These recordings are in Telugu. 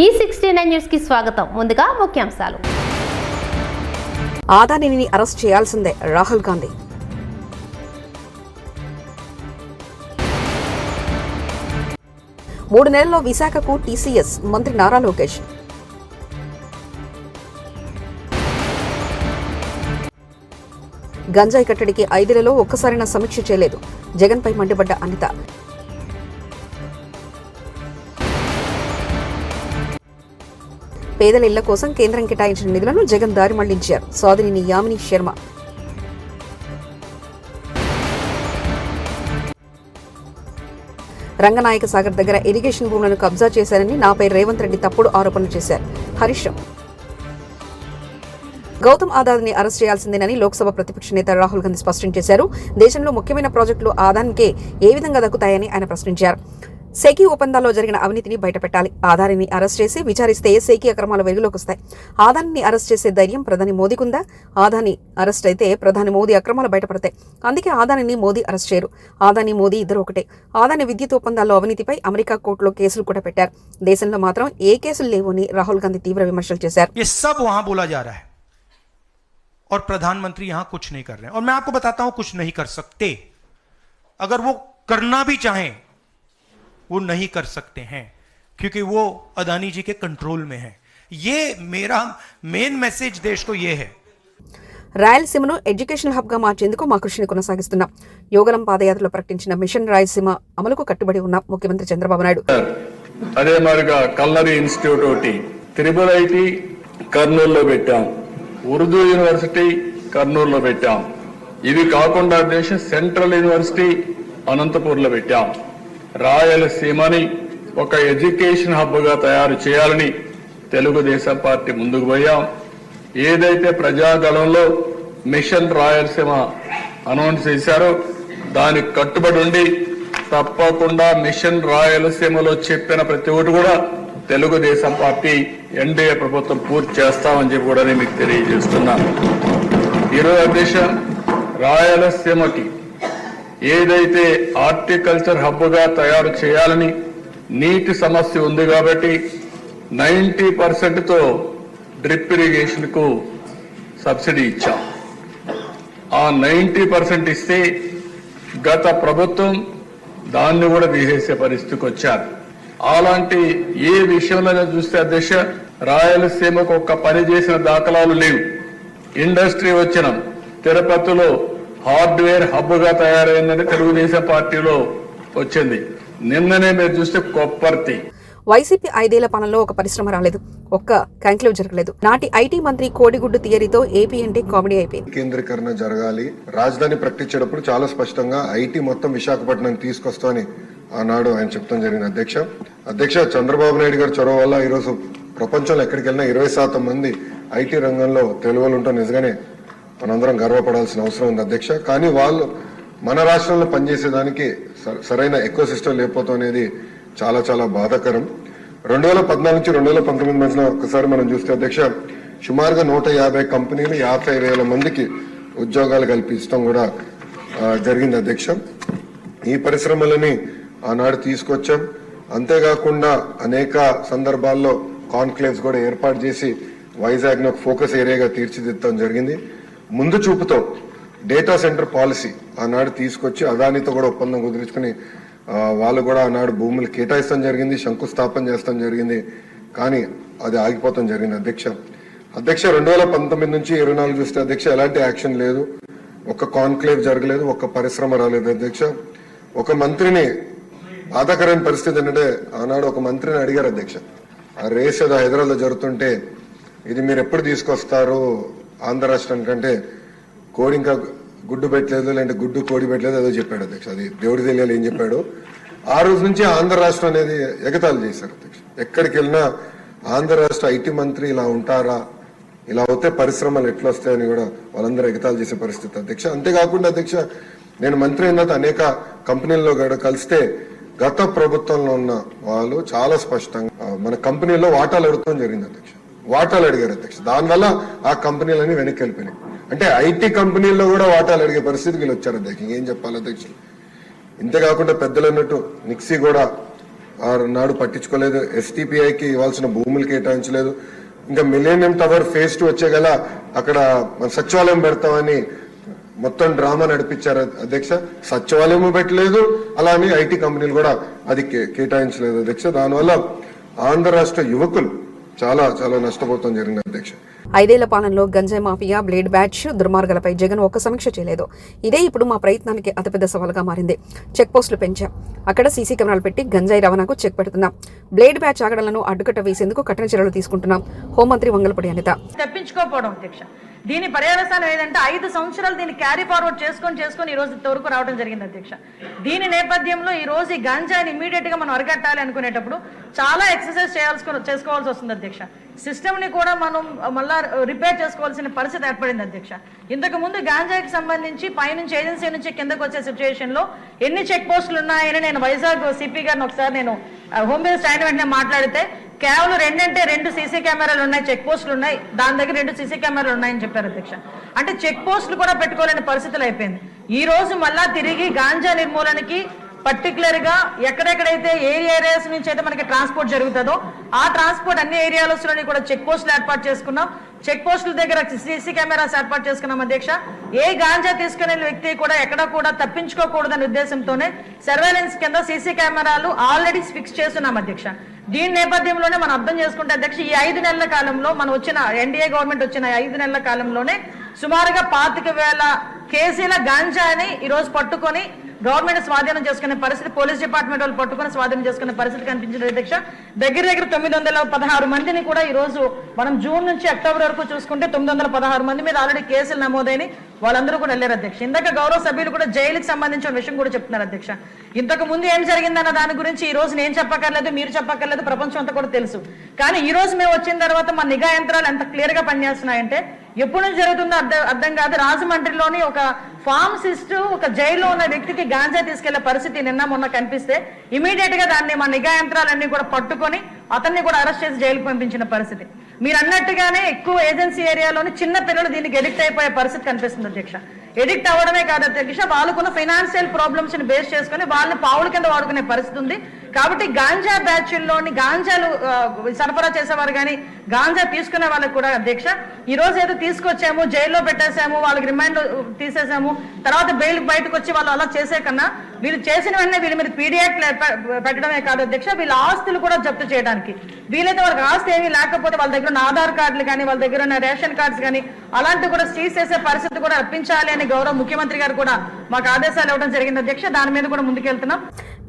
ఈ సిక్స్టీ నైన్ న్యూస్కి స్వాగతం. ముందుగా ముఖ్యాంశాలు. ఆదానిని అరెస్ట్ చేయాల్సిందే రాహుల్ గాంధీ. మూడు నెలల్లో విశాఖకు టీసీఎస్ మంత్రి నారా లోకేష్. గంజాయి కట్టడికి ఐదేళ్ళలో ఒక్కసారైనా సమీక్ష చేయలేదు. జగన్పై మండిపడ్డ అనిత. పేదల ఇళ్ళ కోసం కేంద్రం కేటాయించిన నిధులను జగన్ దారి మళ్ళించారు. సోదరిని యామిని శర్మ. రంగనాయక సాగర్ దగ్గర ఇరిగేషన్ భూములను కబ్జా చేశారని నాపై రేవంత్ రెడ్డి తప్పుడు ఆరోపణలు చేశారు. హరీష్ గౌతమ్ ఆదాద్ని అరెస్ట్ చేయాల్సిందేనని లోక్సభ ప్రతిపక్ష నేత రాహుల్ గాంధీ స్పష్టం చేశారు. దేశంలో ముఖ్యమైన ప్రాజెక్టులు ఆదాన్కే ఏ విధంగా దక్కుతాయని ఆయన ప్రశ్నించారు. సేకీ ఒప్పందాల్లో జరిగిన అవినీతిని బయటపెట్టాలి ఆదానిని అరెస్ట్ చేసి విచారిస్తే సేకీ అక్రమాలు వెలుగులోకి వస్తాయి ఆదానిని అరెస్ట్ చేసే ధైర్యం ప్రధాని మోదీకుందా ఆదాని అరెస్ట్ అయితే ప్రధాని మోదీ అక్రమాలు బయటపడతాయి అందుకే ఆదానిని మోదీ అరెస్ట్ చేయరు ఆదాని మోదీ ఇద్దరు ఒకటే ఆదాని విద్యుత్ ఒప్పందాల్లో అవినీతిపై అమెరికా కోర్టులో కేసులు కూడా పెట్టారు దేశంలో మాత్రం ఏ కేసులు లేవని రాహుల్ గాంధీ తీవ్ర విమర్శలు చేశారు ये सब वहां बोला जा रहा है और प्रधानमंत्री यहां कुछ नहीं कर रहे हैं और मैं आपको बताता हूं कुछ नहीं कर सकते अगर वो करना भी चाहें वो नहीं कर सकते हैं क्योंकि वो अदानी जी के कंट्रोल में है ये मेरा मेन मैसेज देश को ये है రాయలసీమను ఎడ్యుకేషనల్ హబ్ గా మార్చేందుకు మా కృషిని కొనసాగిస్తున్నాం యోగలం పాదయాత్రలో ప్రకటించిన మిషన్ రాయలసీమ అమలుకు కట్టుబడి ఉన్న ముఖ్యమంత్రి చంద్రబాబు నాయుడు అదే మరిగా కల్నరీ ఇన్స్టిట్యూట్ ఒకటి త్రిబుల్ ఐటి కర్నూలులో పెట్టాం ఉర్దూ యూనివర్సిటీ కర్నూలులో పెట్టాం ఇవి కాకుండా దేశ సెంట్రల్ యూనివర్సిటీ అనంతపూర్లో పెట్టాం రాయలసీమని ఒక ఎడ్యుకేషన్ హబ్గా తయారు చేయాలని తెలుగుదేశం పార్టీ ముందుకు పోయాం. ఏదైతే ప్రజాగళంలో మిషన్ రాయలసీమ అనౌన్స్ చేశారో దానికి కట్టుబడి ఉండి తప్పకుండా మిషన్ రాయలసీమలో చెప్పిన ప్రతి ఒక్కటి కూడా తెలుగుదేశం పార్టీ ఎన్డీఏ ప్రభుత్వం పూర్తి చేస్తామని చెప్పి కూడా నేను మీకు తెలియజేస్తున్నాను ఈరోజు అధ్యక్ష రాయలసీమకి ఏదైతే హార్టికల్చర్ హబ్గా తయారు చేయాలని నీటి సమస్య ఉంది కాబట్టి నైంటీ తో డ్రిప్ ఇరిగేషన్కు సబ్సిడీ ఇచ్చాం. ఆ నైంటీ పర్సెంట్ ఇస్తే గత ప్రభుత్వం దాన్ని కూడా తీసేసే పరిస్థితికి వచ్చారు. అలాంటి ఏ విషయంలో చూస్తే అధ్యక్ష రాయలసీమకు ఒక్క పని చేసిన దాఖలాలు లేవు. ఇండస్ట్రీ వచ్చిన. తిరుపతిలో హార్డ్వేర్ హబ్గా తయారైందని తెలుగుదేశం పార్టీలో వచ్చింది. నిన్ననే మీరు చూస్తే కొప్పర్తి. వైసీపీ ఐదేళ్ళ పాలనలో ఒక పరిశ్రమ రాలేదు. ఒక్క కంక్లేవ్ జరగలేదు. నాటి ఐటీ మంత్రి కోడిగుడ్డు థియరీతో ఏపీ అంటే కామెడీ అయిపోయింది. కేంద్రీకరణ జరగాలి. రాజధాని ప్రకటించేటప్పుడు చాలా స్పష్టంగా ఐటీ మొత్తం విశాఖపట్నం తీసుకొస్తామని ఆనాడు ఆయన చెప్తాం జరిగింది. అధ్యక్ష అధ్యక్ష చంద్రబాబు నాయుడు గారి చొరవ వల్ల ఈరోజు ప్రపంచంలో ఎక్కడికి వెళ్ళినా ఇరవై శాతం మంది ఐటీ రంగంలో తెలుగులు ఉంటాం నిజంగానే మనందరం గర్వపడాల్సిన అవసరం ఉంది అధ్యక్ష. కానీ వాళ్ళు మన రాష్ట్రంలో పనిచేసేదానికి స- సరైన ఎక్కువ సిస్టమ్ లేకపోతాం అనేది చాలా చాలా బాధాకరం. రెండు వేల పద్నాలుగు నుంచి రెండు వేల పంతొమ్మిది మధ్యన ఒకసారి మనం చూస్తే అధ్యక్ష సుమారుగా నూట యాభై కంపెనీలు యాభై వేల మందికి ఉద్యోగాలు కల్పించడం కూడా జరిగింది అధ్యక్ష. ఈ పరిశ్రమలని ఆనాడు తీసుకొచ్చాం. అంతేకాకుండా అనేక సందర్భాల్లో కాన్క్లేవ్స్ కూడా ఏర్పాటు చేసి వైజాగ్ను ఫోకస్ ఏరియాగా తీర్చిదిద్దడం జరిగింది. ముందు చూపుతో డేటా సెంటర్ పాలసీ ఆనాడు తీసుకొచ్చి అదానితో కూడా ఒప్పందం కుదుర్చుకుని వాళ్ళు కూడా ఆనాడు భూములు కేటాయిస్తాం జరిగింది శంకుస్థాపన చేస్తాం జరిగింది. కానీ అది ఆగిపోతాం జరిగింది అధ్యక్ష. అధ్యక్ష రెండు వేల పంతొమ్మిది నుంచి ఇరవై నాలుగు చూస్తే అధ్యక్ష ఎలాంటి యాక్షన్ లేదు. ఒక్క కాన్క్లేవ్ జరగలేదు ఒక్క పరిశ్రమ రాలేదు అధ్యక్ష. ఒక మంత్రిని బాధాకరమైన పరిస్థితి ఏంటంటే ఆనాడు ఒక మంత్రిని అడిగారు అధ్యక్ష. ఆ రేస్ ఏదో హైదరాబాద్లో జరుగుతుంటే ఇది మీరు ఎప్పుడు తీసుకొస్తారు? ఆంధ్ర రాష్ట్రానికంటే కోడి ఇంకా గుడ్డు పెట్టలేదు లేదంటే గుడ్డు కోడి పెట్టలేదు ఏదో చెప్పాడు అధ్యక్ష. అది దేవుడి తెలియాలి ఏం చెప్పాడు. ఆ రోజు నుంచి ఆంధ్ర రాష్ట్రం అనేది ఎగతాళి చేశారు అధ్యక్ష. ఎక్కడికి వెళ్ళినా ఆంధ్ర రాష్ట్ర ఐటీ మంత్రి ఇలా ఉంటారా ఇలా అవుతే పరిశ్రమలు ఎట్లా వస్తాయని కూడా వాళ్ళందరూ ఎగతాళి చేసే పరిస్థితి అధ్యక్ష. అంతేకాకుండా అధ్యక్ష నేను మంత్రి అయిన అనేక కంపెనీల్లో కూడా కలిస్తే గత ప్రభుత్వంలో ఉన్న వాళ్ళు చాలా స్పష్టంగా మన కంపెనీలో వాటాలు అడగడం జరిగింది అధ్యక్ష. వాటాలు అడిగారు అధ్యక్ష. దానివల్ల ఆ కంపెనీలన్నీ వెనక్కి వెళ్ళిపోయినాయి అంటే ఐటీ కంపెనీల్లో కూడా వాటాలు అడిగే పరిస్థితికి వీళ్ళు వచ్చారు అధ్యక్ష. ఏం చెప్పాలి ఇంతే ఇంతేకాకుండా పెద్దలు అన్నట్టు నిక్సీ కూడా నాడు పట్టించుకోలేదు. ఎస్టీపీఐకి ఇవ్వాల్సిన భూములు కేటాయించలేదు. ఇంకా మిలేనియం టవర్ ఫేజ్ టూ వచ్చే గల అక్కడ సచివాలయం పెడతామని మొత్తం డ్రామా నడిపించారు అధ్యక్ష. సచివాలయం పెట్టలేదు. అలానే ఐటీ కంపెనీలు కూడా అది కే- కేటాయించలేదు అధ్యక్ష. దానివల్ల ఆంధ్ర రాష్ట్ర యువకులు చాలా చాలా నష్టపోతాం జరిగింది అధ్యక్ష. ఐదేళ్ళ పాలనలో గంజాయి మాఫియా బ్లేడ్ బ్యాచ్ దుర్మార్గాలపై జగన్ ఒక్క సమీక్ష చేయలేదు. ఇదే ఇప్పుడు మా ప్రయత్నానికి అతిపెద్ద సవాలుగా మారింది. చెక్ పోస్టులు పెంచాం. అక్కడ సీసీ కెమెరాలు పెట్టి గంజాయి రవాణాకు చెక్ పెడుతున్నాం. బ్లేడ్ బ్యాచ్ ఆగడలను అడ్డుకట్ట వేసేందుకు కఠిన చర్యలు తీసుకుంటున్నాం. హోంమంత్రి వంగలపూడి అనిత. తెప్పించుకోకపోవడం అధ్యక్ష. దీని పర్యవసానం ఏదంటే ఐదు సంవత్సరాలు దీన్ని క్యారీ ఫార్వర్డ్ చేసుకొని చేసుకొని ఈ రోజు ఇంతవరకు రావడం జరిగింది అధ్యక్ష. దీని నేపథ్యంలో ఈ రోజు ఈ గంజాయిని ఇమీడియట్గా మనం అరికట్టాలి అనుకునేటప్పుడు చాలా ఎక్సర్సైజ్ చేయాల్సి చేసుకోవాల్సి వస్తుంది అధ్యక్ష. సిస్టమ్ని కూడా మనం మళ్ళా రిపేర్ చేసుకోవాల్సిన పరిస్థితి ఏర్పడింది అధ్యక్ష. ఇంతకు ముందు గాంజాకి సంబంధించి పైనుంచి ఏజెన్సీ నుంచి కిందకు వచ్చే సిచ్యువేషన్లో ఎన్ని చెక్ పోస్టులు ఉన్నాయని నేను వైజాగ్ సిపి గారిని ఒకసారి నేను హోమ్ మినిస్టర్ అయిన వెంటనే మాట్లాడితే కేవలం రెండంటే రెండు సీసీ కెమెరాలు ఉన్నాయి చెక్ పోస్టులు ఉన్నాయి. దాని దగ్గర రెండు సీసీ కెమెరాలు ఉన్నాయని చెప్పారు అధ్యక్ష. అంటే చెక్ పోస్టులు కూడా పెట్టుకోలేని పరిస్థితులు అయిపోయింది. ఈ రోజు మళ్ళా తిరిగి గాంజా నిర్మూలనకి పర్టికులర్గా ఎక్కడెక్కడైతే ఏ ఏరియాస్ నుంచి అయితే మనకి ట్రాన్స్పోర్ట్ జరుగుతుందో ఆ ట్రాన్స్పోర్ట్ అన్ని ఏరియాలలోని కూడా చెక్ పోస్టులు ఏర్పాటు చేసుకున్నాం. చెక్ పోస్టుల దగ్గర సీసీ కెమెరాస్ ఏర్పాటు చేసుకున్నాం అధ్యక్ష. ఏ గాంజా తీసుకునే వ్యక్తి కూడా ఎక్కడ కూడా తప్పించుకోకూడదనే ఉద్దేశంతోనే సర్వేలెన్స్ కింద సీసీ కెమెరాలు ఆల్రెడీ ఫిక్స్ చేస్తున్నాం అధ్యక్ష. దీని నేపథ్యంలోనే మనం అర్థం చేసుకుంటే అధ్యక్ష ఈ ఐదు నెలల కాలంలో మనం వచ్చిన ఎన్డీఏ గవర్నమెంట్ వచ్చిన ఐదు నెలల కాలంలోనే సుమారుగా పాతిక వేల కేసీల గాంజాని ఈ రోజు పట్టుకొని గవర్నమెంట్ స్వాధీనం చేసుకునే పరిస్థితి పోలీస్ డిపార్ట్మెంట్ వాళ్ళు పట్టుకుని స్వాధీనం చేసుకునే పరిస్థితి కనిపించింది అధ్యక్ష. దగ్గర దగ్గర తొమ్మిది వందల పదహారు మందిని కూడా ఈ రోజు మనం జూన్ నుంచి అక్టోబర్ వరకు చూసుకుంటే తొమ్మిది వందల పదహారు మంది మీద ఆల్రెడీ కేసులు నమోదైన వాళ్ళందరూ కూడా వెళ్ళారు అధ్యక్ష. ఇందాక గౌరవ సభ్యులు కూడా జైలుకి సంబంధించిన విషయం కూడా చెప్తున్నారు అధ్యక్ష. ఇంతకు ముందు ఏం జరిగిందన్న దాని గురించి ఈ రోజు నేను చెప్పక్కర్లేదు మీరు చెప్పక్కర్లేదు ప్రపంచం అంతా కూడా తెలుసు. కానీ ఈ రోజు మేము వచ్చిన తర్వాత మా నిఘా యంత్రాలు ఎంత క్లియర్గా పనిచేస్తున్నాయంటే ఎప్పుడు నుంచి జరుగుతుందో అర్థం అర్థం కాదు. రాజమండ్రిలోని ఒక ఫార్మసిస్ట్ ఒక జైల్లో ఉన్న వ్యక్తికి గాంజా తీసుకెళ్ళే పరిస్థితి నిన్న మొన్న కనిపిస్తే ఇమీడియట్గా దాన్ని మా నిఘా యంత్రాలన్నీ కూడా పట్టుకొని అతన్ని కూడా అరెస్ట్ చేసి జైలుకు పంపించిన పరిస్థితి. మీరు అన్నట్టుగానే ఎక్కువ ఏజెన్సీ ఏరియాలోని చిన్న పిల్లలు దీనికి ఎడిక్ట్ అయిపోయే పరిస్థితి కనిపిస్తుంది అధ్యక్ష. ఎడిక్ట్ అవ్వడమే కాదు అధ్యక్ష వాళ్ళకున్న ఫైనాన్షియల్ ప్రాబ్లమ్స్ని బేస్ చేసుకుని వాళ్ళని పావుల కింద వాడుకునే పరిస్థితి ఉంది. కాబట్టి గాంజా బ్యాచ్ల్లోని గాంజాలు సరఫరా చేసేవారు కానీ గాంజా తీసుకునే వాళ్ళకి కూడా అధ్యక్ష ఈ రోజు ఏదో తీసుకొచ్చాము జైల్లో పెట్టేశాము వాళ్ళకి రిమైండ్ తీసేసాము తర్వాత బెయిల్ బయటకు వచ్చి వాళ్ళు అలా చేసే కన్నా వీళ్ళు చేసిన వెంటనే వీళ్ళ మీద పీడియాట్ పెట్టడమే కాదు అధ్యక్ష వీళ్ళ ఆస్తులు కూడా జప్తు చేయడానికి. వీలైతే వాళ్ళకి ఆస్తి ఏమీ లేకపోతే వాళ్ళ దగ్గర ఉన్న ఆధార్ కార్డులు కానీ వాళ్ళ దగ్గర ఉన్న రేషన్ కార్డ్స్ కానీ అలాంటివి కూడా సీజ్ చేసే పరిస్థితి కూడా అర్పించాలి అని గౌరవ ముఖ్యమంత్రి గారు కూడా మాకు ఆదేశాలు ఇవ్వడం జరిగింది అధ్యక్ష దాని మీద కూడా ముందుకెళ్తున్నాం.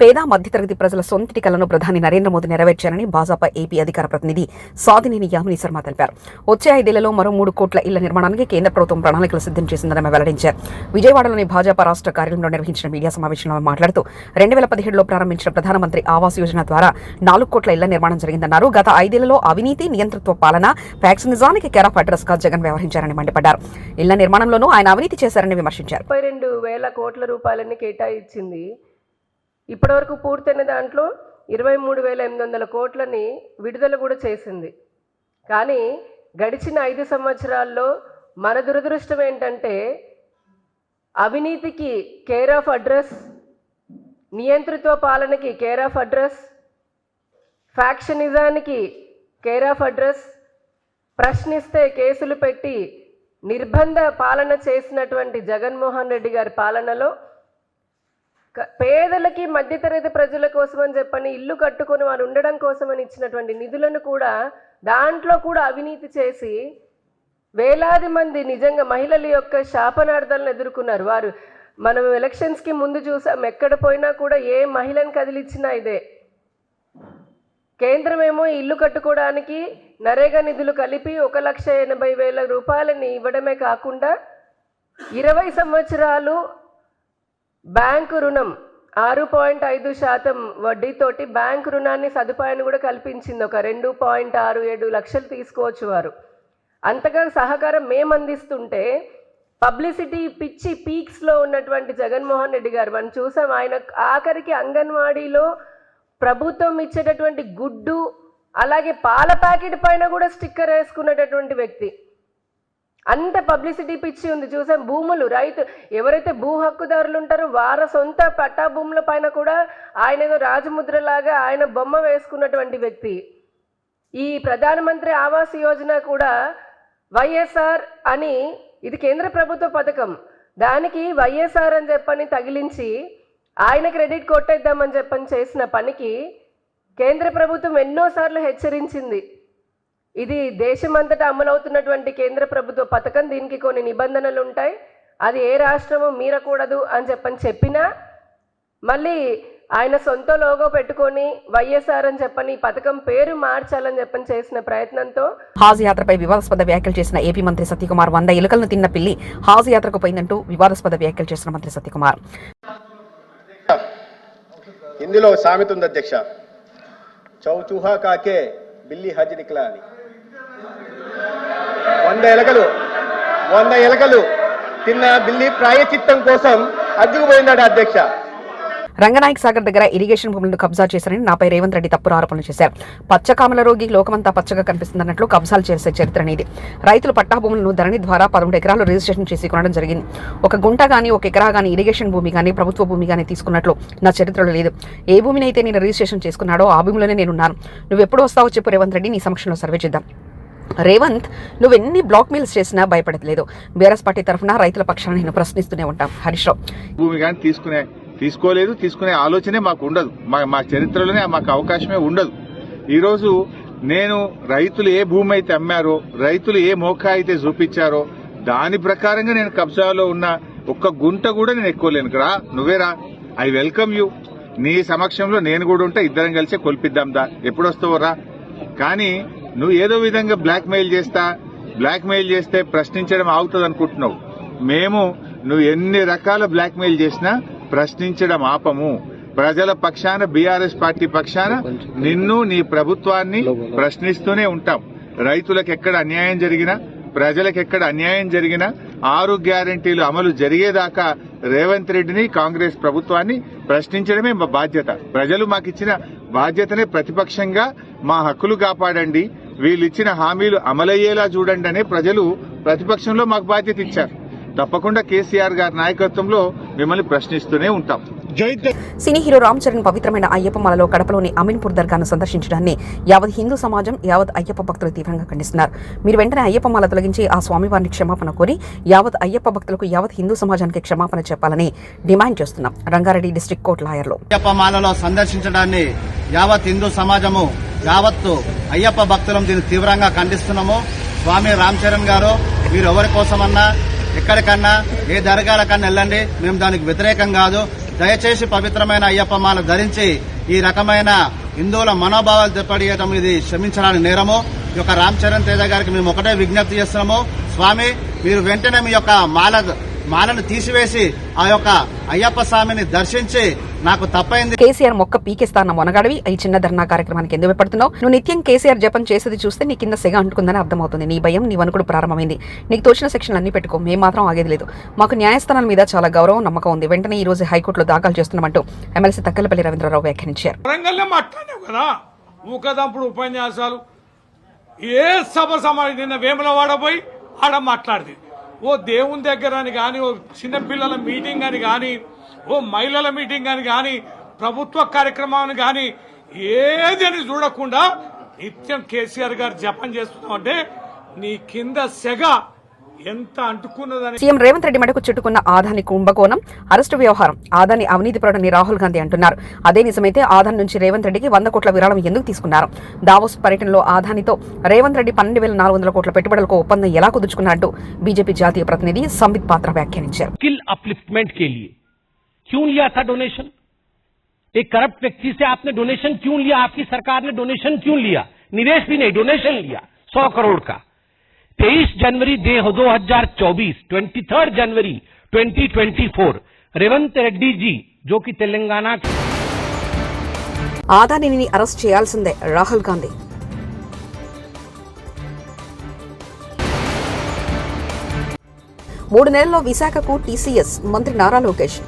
పేద మధ్యతరగతి ప్రజల సొంతిటి కలను ప్రధాని నరేంద్ర మోదీ నెరవేర్చారని భాజపా ఏపీ అధికార ప్రతినిధి సాదినేని యామిని శర్మ తెలిపారు. వచ్చే ఐదేళ్ళలో మరో మూడు కోట్ల ఇళ్ళ నిర్మాణానికి కేంద్ర ప్రభుత్వం ప్రణాళికలు సిద్ధం చేసిందని ఆమె వెల్లడించారు. విజయవాడలోని భాజపా రాష్ట్ర కార్యాలయంలో నిర్వహించిన మీడియా సమావేశంలో ఆమె మాట్లాడుతూ రెండు వేల పదిహేడులో ప్రారంభించిన ప్రధానమంత్రి ఆవాస్ యోజన ద్వారా నాలుగు కోట్ల ఇళ్ళ నిర్మాణం జరిగిందన్నారు. గత ఐదేళ్ళలో అవినీతి నియంతృత్వ పాలన ఫ్యాక్సినిజానికి కేర్ ఆఫ్ అడ్రస్గా జగన్ వ్యవహరించారని మండిపడ్డారు. ఇళ్ళ నిర్మాణంలోనూ ఆయన అవినీతి చేశారని విమర్శించారు. రెండు వేల కోట్ల రూపాయలని కేటాయించింది ఇప్పటివరకు పూర్తయిన దాంట్లో ఇరవై మూడు వేల ఎనిమిది వందల కోట్లని విడుదల కూడా చేసింది. కానీ గడిచిన ఐదు సంవత్సరాల్లో మన దురదృష్టం ఏంటంటే అవినీతికి కేర్ ఆఫ్ అడ్రస్ నియంతృత్వ పాలనకి కేర్ ఆఫ్ అడ్రస్ ఫ్యాక్షనిజానికి కేర్ ఆఫ్ అడ్రస్ ప్రశ్నిస్తే కేసులు పెట్టి నిర్బంధ పాలన చేసినటువంటి జగన్మోహన్ రెడ్డి గారి పాలనలో పేదలకి మధ్యతరగతి ప్రజల కోసం అని చెప్పని ఇల్లు కట్టుకొని వారు ఉండడం కోసమని ఇచ్చినటువంటి నిధులను కూడా దాంట్లో కూడా అవినీతి చేసి వేలాది మంది నిజంగా మహిళల యొక్క శాపనార్థాలను ఎదుర్కొన్నారు. వారు మనం ఎలక్షన్స్కి ముందు చూసాం ఎక్కడ పోయినా కూడా ఏ మహిళను కదిలిచ్చినా ఇదే. కేంద్రం ఏమో ఇల్లు కట్టుకోవడానికి నరేగా నిధులు కలిపి ఒక లక్ష ఎనభై వేల రూపాయలని ఇవ్వడమే కాకుండా ఇరవై సంవత్సరాలు బ్యాంకు రుణం ఆరు పాయింట్ ఐదు శాతం వడ్డీతోటి బ్యాంకు రుణాన్ని సదుపాయాన్ని కూడా కల్పించింది. ఒక రెండు పాయింట్ ఆరు ఏడు లక్షలు తీసుకోవచ్చు వారు. అంతగా సహకారం మేము అందిస్తుంటే పబ్లిసిటీ పిచ్చి పీక్స్లో ఉన్నటువంటి జగన్మోహన్ రెడ్డి గారు మనం చూసాం ఆయన ఆఖరికి అంగన్వాడీలో ప్రభుత్వం ఇచ్చేటటువంటి గుడ్డు అలాగే పాల ప్యాకెట్ పైన కూడా స్టిక్కర్ వేసుకునేటటువంటి వ్యక్తి. అంత పబ్లిసిటీ పిచ్చి ఉంది. చూసాం భూములు రైతు ఎవరైతే భూ హక్కుదారులు ఉంటారో వారి సొంత పట్టా భూముల పైన కూడా ఆయన ఏదో రాజముద్రలాగా ఆయన బొమ్మ వేసుకున్నటువంటి వ్యక్తి. ఈ ప్రధానమంత్రి ఆవాస్ యోజన కూడా వైఎస్ఆర్ అని ఇది కేంద్ర ప్రభుత్వ పథకం. దానికి వైఎస్ఆర్ అని చెప్పని తగిలించి ఆయన క్రెడిట్ కొట్టేద్దామని చెప్పని చేసిన పనికి కేంద్ర ప్రభుత్వం ఎన్నోసార్లు హెచ్చరించింది. ఇది దేశమంతటా అమలవుతున్నటువంటి కేంద్ర ప్రభుత్వ పథకం. దీనికి కొన్ని నిబంధనలు ఉంటాయి అది ఏ రాష్ట్రము మీరకూడదు అని చెప్పని చెప్పినా మళ్ళీ ఆయన సొంత లోగో పెట్టుకొని వైఎస్ఆర్ అని చెప్పని పథకం పేరు మార్చాలని చెప్పని చేసిన ప్రయత్నంతో హాజ్ యాత్రపై వివాదాస్పద వ్యాఖ్యలు చేసిన ఏపీ మంత్రి సత్యకుమార్ వంద ఎలుకలను తిన్న పిల్లి హాజ్ యాత్రకు పోయిందంటూ వివాదాస్పద వ్యాఖ్యలు చేసిన మంత్రి సత్యకుమార్. హిందీలో ఒక సామెత ఉంది అధ్యక్ష. చౌచూహా కాకే బిల్లి హజ్ నిక్లా అని. వంద ఎలకలు. వంద ఎలకలు. తిన్న బిల్లి ప్రాయచిత్తం కోసం అద్దుకుపోయిందాడు అధ్యక్ష. రంగనాయక్ సాగర్ దగ్గర ఇరిగేషన్ భూములను కబ్జా చేశారని నాపై రేవంత్ రెడ్డి తప్పుడు ఆరోపణలు చేశారు. పచ్చకామల రోగి లోకమంతా పచ్చగా కనిపిస్తుందన్నట్లు కబ్జాలు చేసే చరిత్ర అనేది. రైతులు పట్టా భూములను ధరణి ద్వారా పదమూడు ఎకరాలు రిజిస్ట్రేషన్ చేసి కొనడం జరిగింది. ఒక గుంట కానీ ఒక ఎకరా కానీ ఇరిగేషన్ భూమి కానీ ప్రభుత్వ భూమి కానీ తీసుకున్నట్లు నా చరిత్రలో లేదు. ఏ భూమిని అయితే నేను రిజిస్ట్రేషన్ చేసుకున్నాడో ఆ భూమిలోనే నేనున్నాను. నువ్వు ఎప్పుడు వస్తావో చెప్పు రేవంత్ రెడ్డి నీ సమక్షంలో సర్వే చేద్దాం. రేవంత్ నువ్వు ఎన్ని బ్లాక్ మెయిల్స్ చేసినా భయపడలేదు బీఆర్ఎస్ పార్టీ తరఫున రైతుల పక్షాన్ని నేను ప్రశ్నిస్తూనే ఉంటాం. హరీష్ రావు. భూమి కానీ తీసుకునే తీసుకోలేదు తీసుకునే ఆలోచనే మాకు ఉండదు. మా మా చరిత్రలోనే మాకు అవకాశమే ఉండదు. ఈరోజు నేను రైతులు ఏ భూమి అయితే అమ్మారో రైతులు ఏ మోకా అయితే చూపించారో దాని ప్రకారంగా నేను కబ్జాలో ఉన్న ఒక్క గుంట కూడా నేను ఎక్కువలేను రా నువ్వేరా ఐ వెల్కమ్ యూ. నీ సమక్షంలో నేను కూడా ఉంటే ఇద్దరం కలిసి కొల్పిద్దాం దా. ఎప్పుడు రా. కానీ నువ్వు ఏదో విధంగా బ్లాక్ మెయిల్ చేస్తా బ్లాక్ మెయిల్ చేస్తే ప్రశ్నించడం ఆగుతుంది అనుకుంటున్నావు మేము నువ్వు ఎన్ని రకాల బ్లాక్ మెయిల్ చేసినా ప్రశ్నించడం ఆపము. ప్రజల పక్షాన బీఆర్ఎస్ పార్టీ పక్షాన నిన్ను నీ ప్రభుత్వాన్ని ప్రశ్నిస్తూనే ఉంటాం. రైతులకు ఎక్కడ అన్యాయం జరిగినా ప్రజలకు ఎక్కడ అన్యాయం జరిగినా ఆరు గ్యారంటీలు అమలు జరిగేదాకా రేవంత్ రెడ్డిని కాంగ్రెస్ ప్రభుత్వాన్ని ప్రశ్నించడమే మా బాధ్యత. ప్రజలు మాకిచ్చిన బాధ్యతనే ప్రతిపక్షంగా మా హక్కులు కాపాడండి. వీళ్ళు ఇచ్చిన హామీలు అమలయ్యేలా చూడండి అని ప్రజలు ప్రతిపక్షంలో మాకు బాధ్యత ఇచ్చారు. తప్పకుండా కేసీఆర్ గారి నాయకత్వంలో మిమ్మల్ని ప్రశ్నిస్తూనే ఉంటాం. సినీ హీరో రామ్ చరణ్ పవిత్రమైన అయ్యప్ప మాలలో కడపలోని అమీన్పూర్ దర్గాను సందర్శించడాన్ని యావత్ హిందూ సమాజం యావత్ అయ్యప్ప భక్తులు తీవ్రంగా ఖండిస్తున్నారు. మీరు వెంటనే అయ్యప్ప మాల తొలగించి ఆ స్వామివారిని క్షమాపణ కోరి యావత్ అయ్యప్ప భక్తులకు యావత్ హిందూ సమాజానికి క్షమాపణ చెప్పాలని డిమాండ్ చేస్తున్నాం. రంగారెడ్డి డిస్టిక్ కోర్టు లాయర్లో. అయ్యప్ప మాలలో సందర్శించడాన్ని యావత్ హిందూ సమాజము యావత్తు అయ్యప్ప భక్తులం దీన్ని తీవ్రంగా ఖండిస్తున్నాము. స్వామి రామ్ చరణ్ గారు మీరు ఎవరి కోసమన్నా ఎక్కడికన్నా ఏ దర్గాలకన్నా వెళ్ళండి. మేము దానికి వ్యతిరేకం కాదు. దయచేసి పవిత్రమైన అయ్యప్ప మాల ధరించి ఈ రకమైన హిందువుల మనోభావాలు దెబ్బతీయటం ఇది క్షమించడానికి నేరము. ఈ యొక్క రామ్ చరణ్ తేజ గారికి మేము ఒకటే విజ్ఞప్తి చేస్తున్నాము. స్వామి మీరు వెంటనే మీ యొక్క మాల మాలను తీసివేసి ఆ యొక్క అయ్యప్ప స్వామిని దర్శించి నాకు తప్పైంది. కేసీఆర్ మొక్క పీకేస్తాన్న మొనగాడివి. ఈ చిన్న ధర్నా కార్యక్రమానికి ఎందుకు పెడుతున్నావు నువ్వు నిత్యం కేసీఆర్ జపం చేసేది చూస్తే నీ కింద సెగ అంటుకుందని అర్థమవుతుంది. నీ భయం నీ వణుకుడు ప్రారంభమైంది. నీకు తోచిన సెక్షన్లు అన్ని పెట్టుకో. మేము మాత్రం ఆగేది లేదు. మాకు న్యాయస్థానాల మీద చాలా గౌరవం నమ్మకం ఉంది. వెంటనే ఈ రోజు హైకోర్టులో దాఖలు చేస్తున్నామంటూ ఎమ్మెల్సీ తక్కలపల్లి రవీంద్రరావు వ్యాఖ్యానించారు. కదా? ఉపన్యాసాలు. ఏ సభ సమావేశం నిన్న వేములవాడ పోయి ఆడ మాట్లాడింది ఓ దేవుని దగ్గర అని కానీ ఓ చిన్నపిల్లల మీటింగ్ అని కానీ ఓ మహిళల మీటింగ్ అని కానీ ప్రభుత్వ కార్యక్రమాన్ని కానీ ఏది అని చూడకుండా నిత్యం కేసీఆర్ గారు జపం చేస్తున్నాం అంటే నీ కింద సెగ ఎంత అంటుకున్నదని. సీఎం రేవంత్ రెడ్డి మెడకు చుట్టుకున్న ఆదాని కుంభకోణం అరెస్టు వ్యవహారం ఆదాని అవినీతి పరుడని రాహుల్ గాంధీ అంటున్నారు. అదే నిజమైతే ఆదాన్ నుంచి రేవంత్ రెడ్డికి వంద కోట్ల విరాళం ఎందుకు తీసుకున్నారు? దావోస్ పర్యటనలో ఆదానితో రేవంత్ రెడ్డి పన్నెండు వేల నాలుగు వందల కోట్ల పెట్టుబడులకు ఒప్పందం ఎలా కుదుర్చుకున్నట్టు బీజేపీ జాతీయ ప్రతినిధి సంబిత్ పాత్ర వ్యాఖ్యానించారు. क्यों लिया था डोनेशन एक करप्ट व्यक्ति से आपने डोनेशन क्यों लिया आपकी सरकार ने डोनेशन क्यों लिया निवेश भी नहीं डोनेशन लिया सौ करोड़ का तेईस जनवरी दो हजार चौबीस twenty third January twenty twenty four Revanth Reddy ji जो कि तेलंगाना के ఆదానిని అరెస్ట్ చేయాల్సిందే రాహుల్ గాంధీ మూడు నెలల్లో విశాఖకు టీసీఎస్ మంత్రి నారా లోకేష్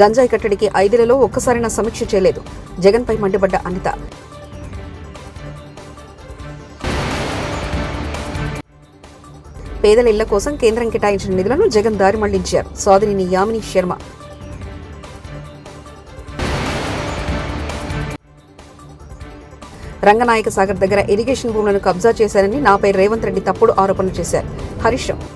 గంజాయి కట్టడికి ఐదేళ్ళలో ఒక్కసారైనా సమీక్ష చేయలేదు. జగన్పై మండిపడ్డ అనిత. పేదల ఇళ్ళ కోసం కేంద్రం కేటాయించిన నిధులను జగన్ దారి మళ్ళించారు. సాధిని యామిని శర్మ. రంగనాయక సాగర్ దగ్గర ఇరిగేషన్ భూములను కబ్జా చేశారని నాపై రేవంత్ రెడ్డి తప్పుడు ఆరోపణలు చేశారు. హరీష్ రావు.